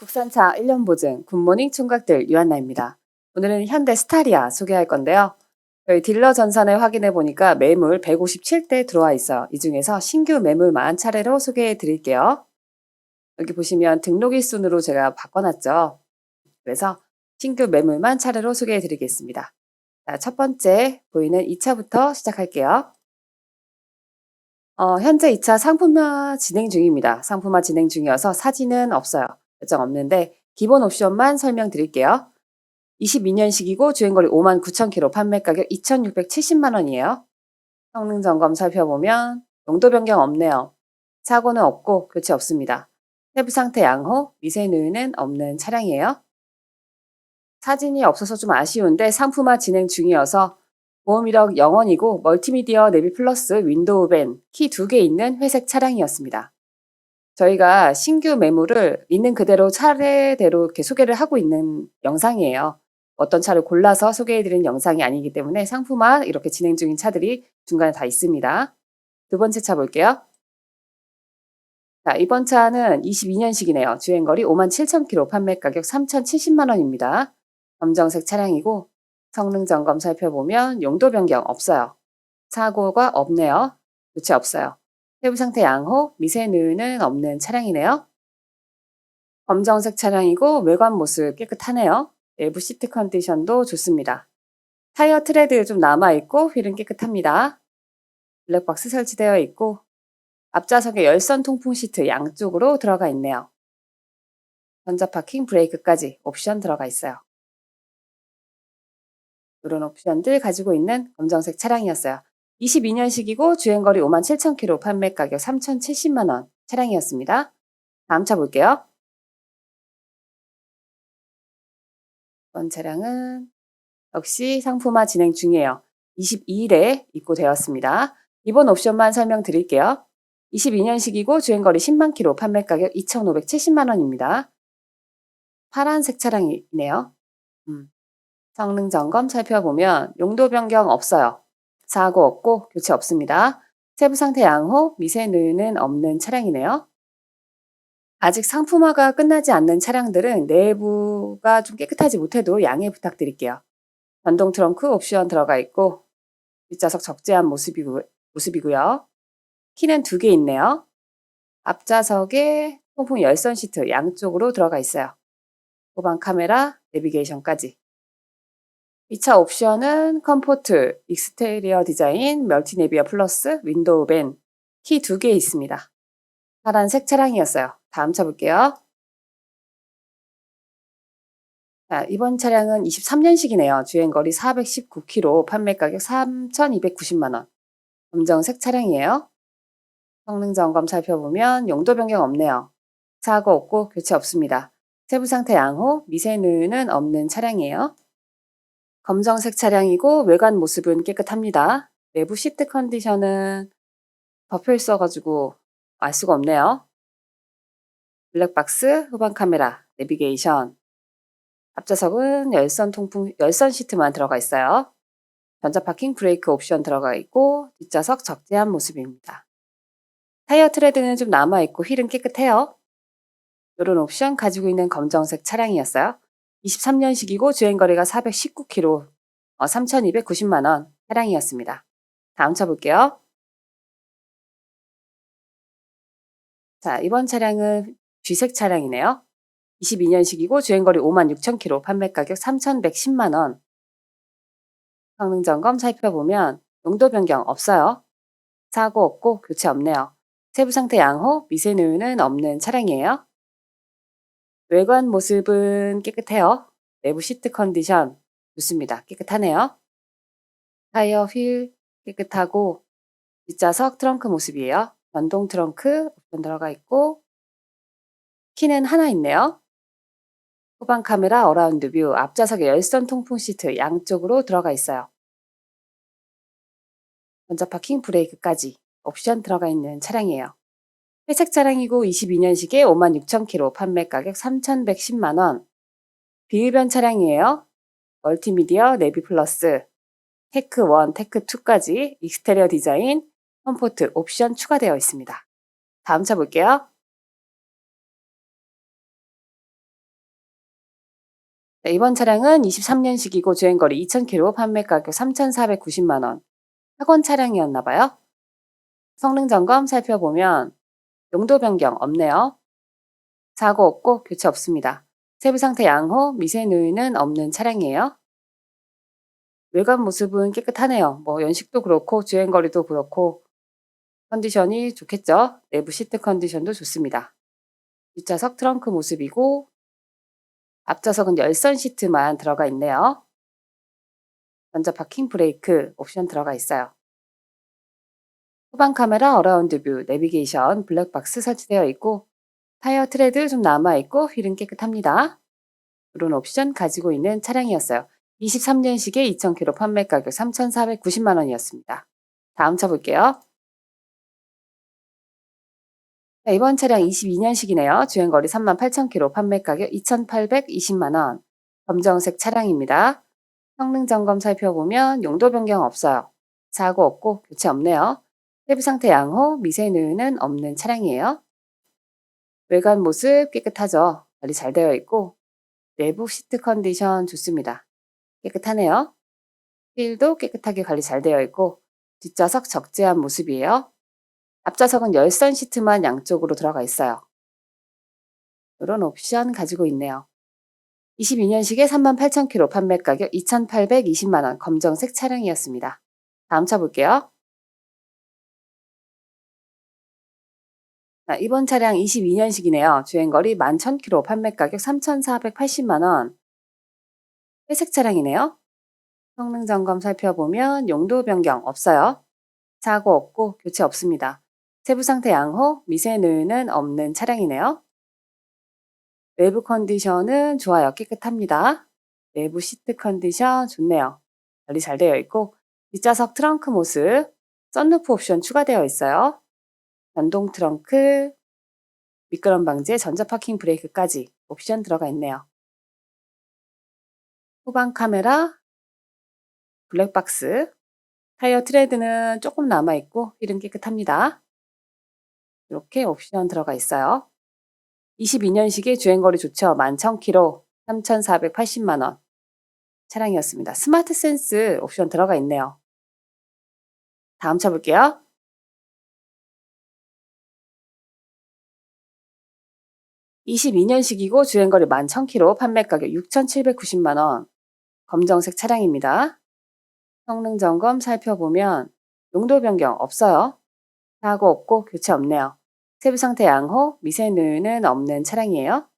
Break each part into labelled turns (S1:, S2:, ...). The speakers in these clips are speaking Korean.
S1: 국산차 1년 보증 굿모닝 총각들 유한나입니다. 오늘은 현대 스타리아 소개할 건데요. 저희 딜러 전산에 확인해 보니까 매물 157대 들어와 있어요. 이 중에서 신규 매물만 차례로 소개해 드릴게요. 여기 보시면 등록일 순으로 제가 바꿔놨죠. 그래서 신규 매물만 차례로 소개해 드리겠습니다. 자, 첫 번째 보이는 2차부터 시작할게요. 어, 현재 2차 상품화 진행 중입니다. 상품화 진행 중이어서 사진은 없어요. 결정 없는데 기본 옵션만 설명드릴게요. 22년식이고 주행거리 5만 9천 킬로 판매 가격 2,670만 원이에요. 성능 점검 살펴보면 용도 변경 없네요. 사고는 없고 교체 없습니다. 세부 상태 양호, 미세 누유는 없는 차량이에요. 사진이 없어서 좀 아쉬운데 상품화 진행 중이어서 보험 이력 0원이고 멀티미디어 내비 플러스 윈도우 밴, 키 두 개 있는 회색 차량이었습니다. 저희가 신규 매물을 있는 그대로 차례대로 이렇게 소개를 하고 있는 영상이에요. 어떤 차를 골라서 소개해드리는 영상이 아니기 때문에 상품화 이렇게 진행 중인 차들이 중간에 다 있습니다. 두 번째 차 볼게요. 자, 이번 차는 22년식이네요. 주행거리 5만 7천 킬로, 판매 가격 3,070만 원입니다. 검정색 차량이고 성능 점검 살펴보면 용도 변경 없어요. 사고가 없네요. 교체 없어요. 세부 상태 양호, 미세 누유는 없는 차량이네요. 검정색 차량이고 외관 모습 깨끗하네요. 내부 시트 컨디션도 좋습니다. 타이어 트레드 좀 남아있고 휠은 깨끗합니다. 블랙박스 설치되어 있고 앞좌석에 열선 통풍 시트 양쪽으로 들어가 있네요. 전자 파킹 브레이크까지 옵션 들어가 있어요. 이런 옵션들 가지고 있는 검정색 차량이었어요. 22년식이고 주행거리 5만 7천 킬로, 판매 가격 3,070만 원 차량이었습니다. 다음 차 볼게요. 이번 차량은 역시 상품화 진행 중이에요. 22일에 입고되었습니다. 이번 옵션만 설명드릴게요. 22년식이고 주행거리 10만 킬로, 판매 가격 2,570만 원입니다. 파란색 차량이네요. 음. 성능 점검 살펴보면 용도 변경 없어요. 사고 없고 교체 없습니다. 세부 상태 양호, 미세 누유는 없는 차량이네요. 아직 상품화가 끝나지 않는 차량들은 내부가 좀 깨끗하지 못해도 양해 부탁드릴게요. 전동 트렁크 옵션 들어가 있고 뒷좌석 적재한 모습이고, 모습이고요. 키는 두 개 있네요. 앞좌석에 통풍 열선 시트 양쪽으로 들어가 있어요. 후방 카메라, 내비게이션까지 2차 옵션은 컴포트, 익스테리어 디자인, 멀티네비어 플러스, 윈도우 밴, 키 두 개 있습니다. 파란색 차량이었어요. 다음 차 볼게요. 자, 이번 차량은 23년식이네요. 주행거리 419km, 판매 가격 3,290만원. 검정색 차량이에요. 성능 점검 살펴보면 용도 변경 없네요. 사고 없고 교체 없습니다. 세부 상태 양호, 미세 누유는 없는 차량이에요. 검정색 차량이고 외관 모습은 깨끗합니다. 내부 시트 컨디션은 덮여 있어가지고 알 수가 없네요. 블랙박스, 후방 카메라, 내비게이션. 앞좌석은 열선 통풍, 열선 시트만 들어가 있어요. 전자 파킹 브레이크 옵션 들어가 있고 뒷좌석 적재한 모습입니다. 타이어 트레드는 좀 남아있고 휠은 깨끗해요. 이런 옵션 가지고 있는 검정색 차량이었어요. 23년식이고 주행거리가 419km, 어, 3,290만원 차량이었습니다. 다음 차 볼게요. 자, 이번 차량은 쥐색 차량이네요. 22년식이고 주행거리 5만 6천 킬로, 판매 가격 3,110만 원. 성능 점검 살펴보면 용도 변경 없어요. 사고 없고 교체 없네요. 세부 상태 양호, 미세 누유는 없는 차량이에요. 외관 모습은 깨끗해요. 내부 시트 컨디션 좋습니다. 깨끗하네요. 타이어 휠 깨끗하고 뒷좌석 트렁크 모습이에요. 전동 트렁크 옵션 들어가 있고 키는 하나 있네요. 후방 카메라 어라운드 뷰 앞좌석에 열선 통풍 시트 양쪽으로 들어가 있어요. 전자 파킹 브레이크까지 옵션 들어가 있는 차량이에요. 회색 차량이고 22년식에 5만 6천 킬로 판매 가격 3,110만 원. 비흡연 차량이에요. 멀티미디어 내비 플러스 테크 1, 테크 2까지 익스테리어 디자인, 컴포트 옵션 추가되어 있습니다. 다음 차 볼게요. 네, 이번 차량은 23년식이고 주행거리 2,000km, 판매 가격 3,490만 원. 학원 차량이었나 봐요. 성능 점검 살펴보면 용도 변경 없네요. 사고 없고 교체 없습니다. 세부 상태 양호, 미세 누유는 없는 차량이에요. 외관 모습은 깨끗하네요. 뭐 연식도 그렇고 주행 거리도 그렇고 컨디션이 좋겠죠. 내부 시트 컨디션도 좋습니다. 뒷좌석 트렁크 모습이고 앞좌석은 열선 시트만 들어가 있네요. 먼저 파킹 브레이크 옵션 들어가 있어요. 후방 카메라 어라운드 뷰, 내비게이션, 블랙박스 설치되어 있고 타이어 트레드 좀 남아있고 휠은 깨끗합니다. 이런 옵션 가지고 있는 차량이었어요. 23년식의 2,000km 판매 가격 3,490만 원이었습니다. 다음 차 볼게요. 자, 이번 차량 22년식이네요. 주행거리 38,000km, 판매 가격 2,820만원. 검정색 차량입니다. 성능 점검 살펴보면 용도 변경 없어요. 사고 없고 교체 없네요. 세부 상태 양호, 미세 누유는 없는 차량이에요. 외관 모습 깨끗하죠. 관리 잘 되어 있고 내부 시트 컨디션 좋습니다. 깨끗하네요. 휠도 깨끗하게 관리 잘 되어 있고 뒷좌석 적재한 모습이에요. 앞좌석은 열선 시트만 양쪽으로 들어가 있어요. 이런 옵션 가지고 있네요. 22년식에 38,000km 판매 가격 2,820만원 검정색 차량이었습니다. 다음 차 볼게요. 자, 이번 차량 22년식이네요. 주행거리 11,000km 판매 가격 3,480만 원 회색 차량이네요. 성능 점검 살펴보면 용도 변경 없어요. 사고 없고 교체 없습니다. 세부 상태 양호, 미세 누유는 없는 차량이네요. 내부 컨디션은 좋아요. 깨끗합니다. 내부 시트 컨디션 좋네요. 관리 잘 되어 있고 뒷좌석 트렁크 모습, 썬루프 옵션 추가되어 있어요. 전동 트렁크, 미끄럼 방지, 전자 파킹 브레이크까지 옵션 들어가 있네요. 후방 카메라, 블랙박스, 타이어 트레드는 조금 남아있고 휠은 깨끗합니다. 이렇게 옵션 들어가 있어요. 22년식의 주행거리 좋죠. 11,000km, 3,480만원 차량이었습니다. 스마트 센스 옵션 들어가 있네요. 다음 차 볼게요. (22년식이고) 주행거리 (11,000km) 판매 가격 (6,790만원) 검정색 차량입니다. 성능 점검 살펴보면 용도 변경 없어요. 사고 없고 교체 없네요. 세부 상태 양호, 미세 누유는 없는 차량이에요.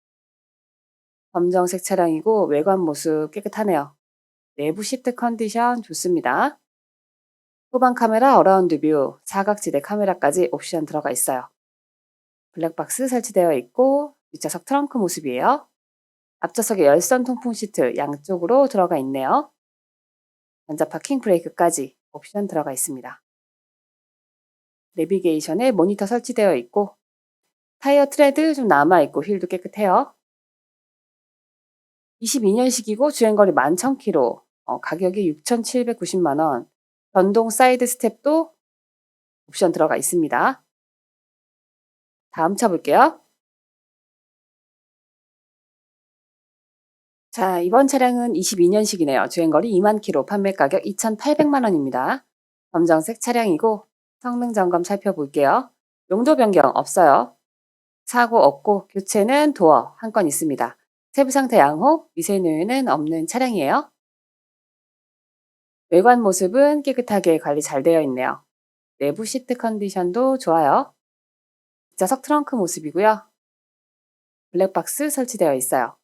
S1: 검정색 차량이고 외관 모습 깨끗하네요. 내부 시트 컨디션 좋습니다. 후방 카메라 어라운드 뷰, 사각지대 카메라까지 옵션 들어가 있어요. 블랙박스 설치되어 있고 뒷좌석 트렁크 모습이에요. 앞좌석에 열선 통풍 시트 양쪽으로 들어가 있네요. 전자 파킹 브레이크까지 옵션 들어가 있습니다. 내비게이션에 모니터 설치되어 있고 타이어 트레드 좀 남아있고 휠도 깨끗해요. 22년식이고 주행거리 11,000km, 어, 가격이 6,790만원, 전동 사이드 스텝도 옵션 들어가 있습니다. 다음 차 볼게요. 자, 이번 차량은 22년식이네요. 주행거리 2만 km, 판매 가격 2,800만 원입니다. 검정색 차량이고 성능 점검 살펴볼게요. 용도 변경 없어요. 사고 없고 교체는 도어 한 건 있습니다. 세부 상태 양호, 미세 누유는 없는 차량이에요. 외관 모습은 깨끗하게 관리 잘 되어 있네요. 내부 시트 컨디션도 좋아요. 뒷좌석 트렁크 모습이고요. 블랙박스 설치되어 있어요.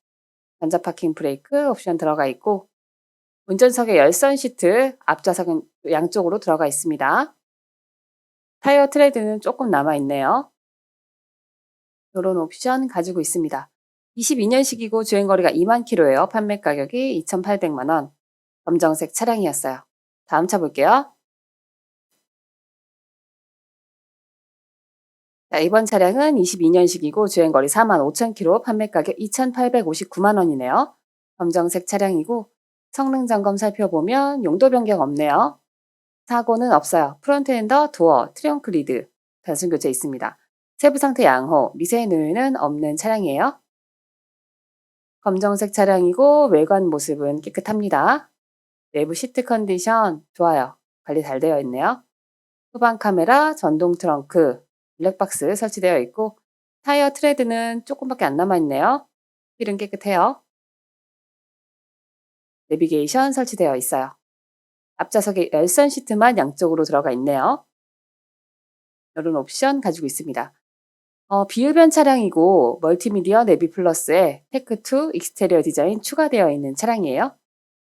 S1: 전자 파킹 브레이크 옵션 들어가 있고 운전석에 열선 시트, 앞좌석은 양쪽으로 들어가 있습니다. 타이어 트레드는 조금 남아 있네요. 이런 옵션 가지고 있습니다. 22년식이고 주행거리가 2만 킬로예요. 판매 가격이 2,800만 원. 검정색 차량이었어요. 다음 차 볼게요. 자, 이번 차량은 22년식이고 주행거리 4만 5천 킬로, 판매 가격 2,859만 원이네요. 검정색 차량이고 성능 점검 살펴보면 용도 변경 없네요. 사고는 없어요. 프론트 엔더, 도어, 트렁크 리드, 단순 교체 있습니다. 세부 상태 양호, 미세 누유는 없는 차량이에요. 검정색 차량이고 외관 모습은 깨끗합니다. 내부 시트 컨디션 좋아요. 관리 잘 되어 있네요. 후방 카메라, 전동 트렁크, 블랙박스 설치되어 있고 타이어 트레드는 조금밖에 안 남아있네요. 휠은 깨끗해요. 내비게이션 설치되어 있어요. 앞좌석에 열선 시트만 양쪽으로 들어가 있네요. 이런 옵션 가지고 있습니다. 어, 비흡연 차량이고 멀티미디어 내비 플러스에 테크2 익스테리어 디자인 추가되어 있는 차량이에요.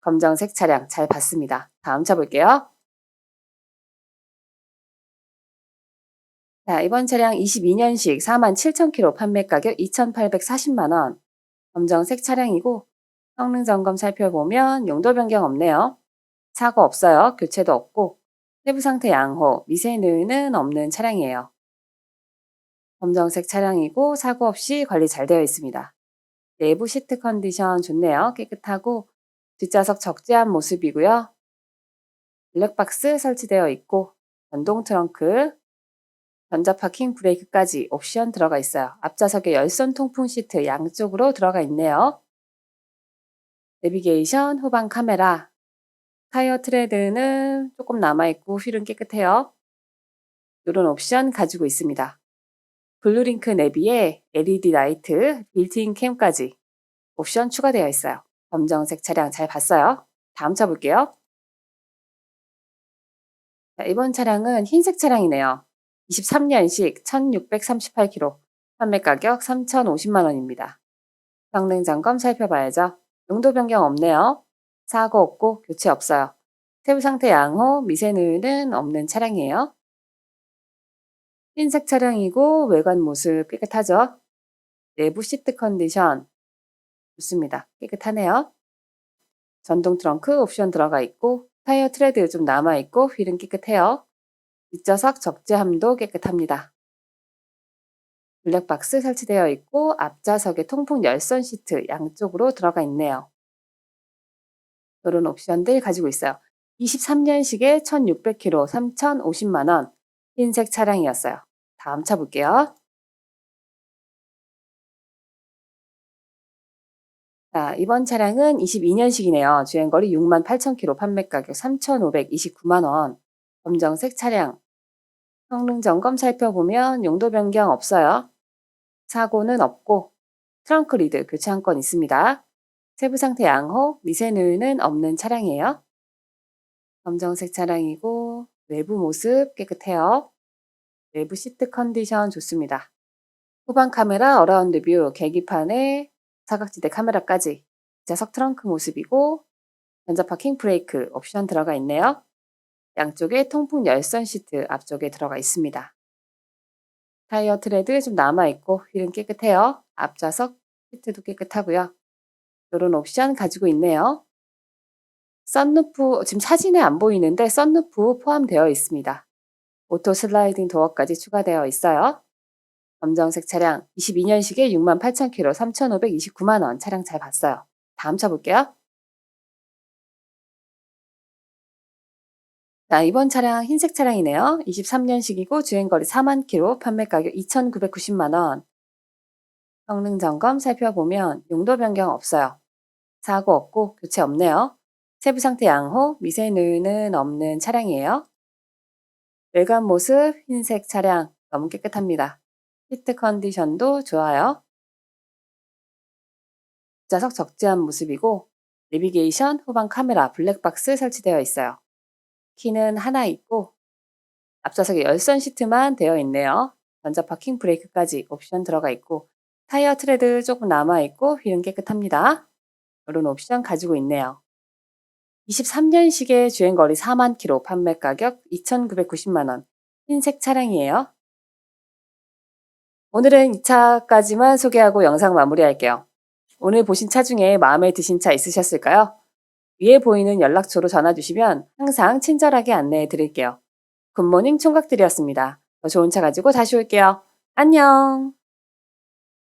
S1: 검정색 차량 잘 봤습니다. 다음 차 볼게요. 자, 이번 차량 22년식 47,000km 판매 가격 2,840만 원. 검정색 차량이고 성능 점검 살펴보면 용도 변경 없네요. 사고 없어요. 교체도 없고 세부 상태 양호, 미세누는 없는 차량이에요. 검정색 차량이고 사고 없이 관리 잘 되어 있습니다. 내부 시트 컨디션 좋네요. 깨끗하고 뒷좌석 적재한 모습이고요. 블랙박스 설치되어 있고 전동 트렁크, 전자 파킹 브레이크까지 옵션 들어가 있어요. 앞좌석에 열선 통풍 시트 양쪽으로 들어가 있네요. 내비게이션, 후방 카메라, 타이어 트레드는 조금 남아있고 휠은 깨끗해요. 이런 옵션 가지고 있습니다. 블루링크 내비에 LED 라이트, 빌트인 캠까지 옵션 추가되어 있어요. 검정색 차량 잘 봤어요. 다음 차 볼게요. 자, 이번 차량은 흰색 차량이네요. 23년식 1638km, 판매 가격 3050만 원입니다. 성능 점검 살펴봐야죠. 용도 변경 없네요. 사고 없고 교체 없어요. 세부 상태 양호, 미세누유는 없는 차량이에요. 흰색 차량이고 외관 모습 깨끗하죠? 내부 시트 컨디션 좋습니다. 깨끗하네요. 전동 트렁크 옵션 들어가 있고 타이어 트레드 좀 남아있고 휠은 깨끗해요. 뒷좌석 적재함도 깨끗합니다. 블랙박스 설치되어 있고 앞좌석에 통풍 열선 시트 양쪽으로 들어가 있네요. 이런 옵션들 가지고 있어요. 23년식에 1600km 3050만원 흰색 차량이었어요. 다음 차 볼게요. 자, 이번 차량은 22년식이네요. 주행거리 68,000km 판매 가격 3,529만원 검정색 차량 성능 점검 살펴보면 용도 변경 없어요. 사고는 없고 트렁크 리드 교체 한 건 있습니다. 세부 상태 양호, 미세누유는 없는 차량이에요. 검정색 차량이고 외부 모습 깨끗해요. 외부 시트 컨디션 좋습니다. 후방 카메라 어라운드 뷰, 계기판에 사각지대 카메라까지 좌석 트렁크 모습이고 전자 파킹 브레이크 옵션 들어가 있네요. 양쪽에 통풍 열선 시트 앞쪽에 들어가 있습니다. 타이어 트레드 좀 남아있고 휠은 깨끗해요. 앞좌석 시트도 깨끗하고요. 이런 옵션 가지고 있네요. 썬루프 지금 사진에 안 보이는데 썬루프 포함되어 있습니다. 오토 슬라이딩 도어까지 추가되어 있어요. 검정색 차량 22년식에 68,000km 3,529만원 차량 잘 봤어요. 다음 차 볼게요. 자, 이번 차량 흰색 차량이네요. 23년식이고 주행거리 4만 km, 판매 가격 2,990만 원. 성능 점검 살펴보면 용도 변경 없어요. 사고 없고 교체 없네요. 세부 상태 양호, 미세 누유는 없는 차량이에요. 외관 모습 흰색 차량 너무 깨끗합니다. 시트 컨디션도 좋아요. 좌석 적재한 모습이고 내비게이션, 후방 카메라, 블랙박스 설치되어 있어요. 키는 하나 있고 앞좌석에 열선 시트만 되어 있네요. 전자 파킹 브레이크까지 옵션 들어가 있고 타이어 트레드 조금 남아 있고 휠은 깨끗합니다. 이런 옵션 가지고 있네요. 23년식의 주행거리 4만 킬로 판매 가격 2,990만원 흰색 차량이에요. 오늘은 이 차까지만 소개하고 영상 마무리할게요. 오늘 보신 차 중에 마음에 드신 차 있으셨을까요? 위에 보이는 연락처로 전화 주시면 항상 친절하게 안내해 드릴게요. 굿모닝 총각들이었습니다. 더 좋은 차 가지고 다시 올게요. 안녕!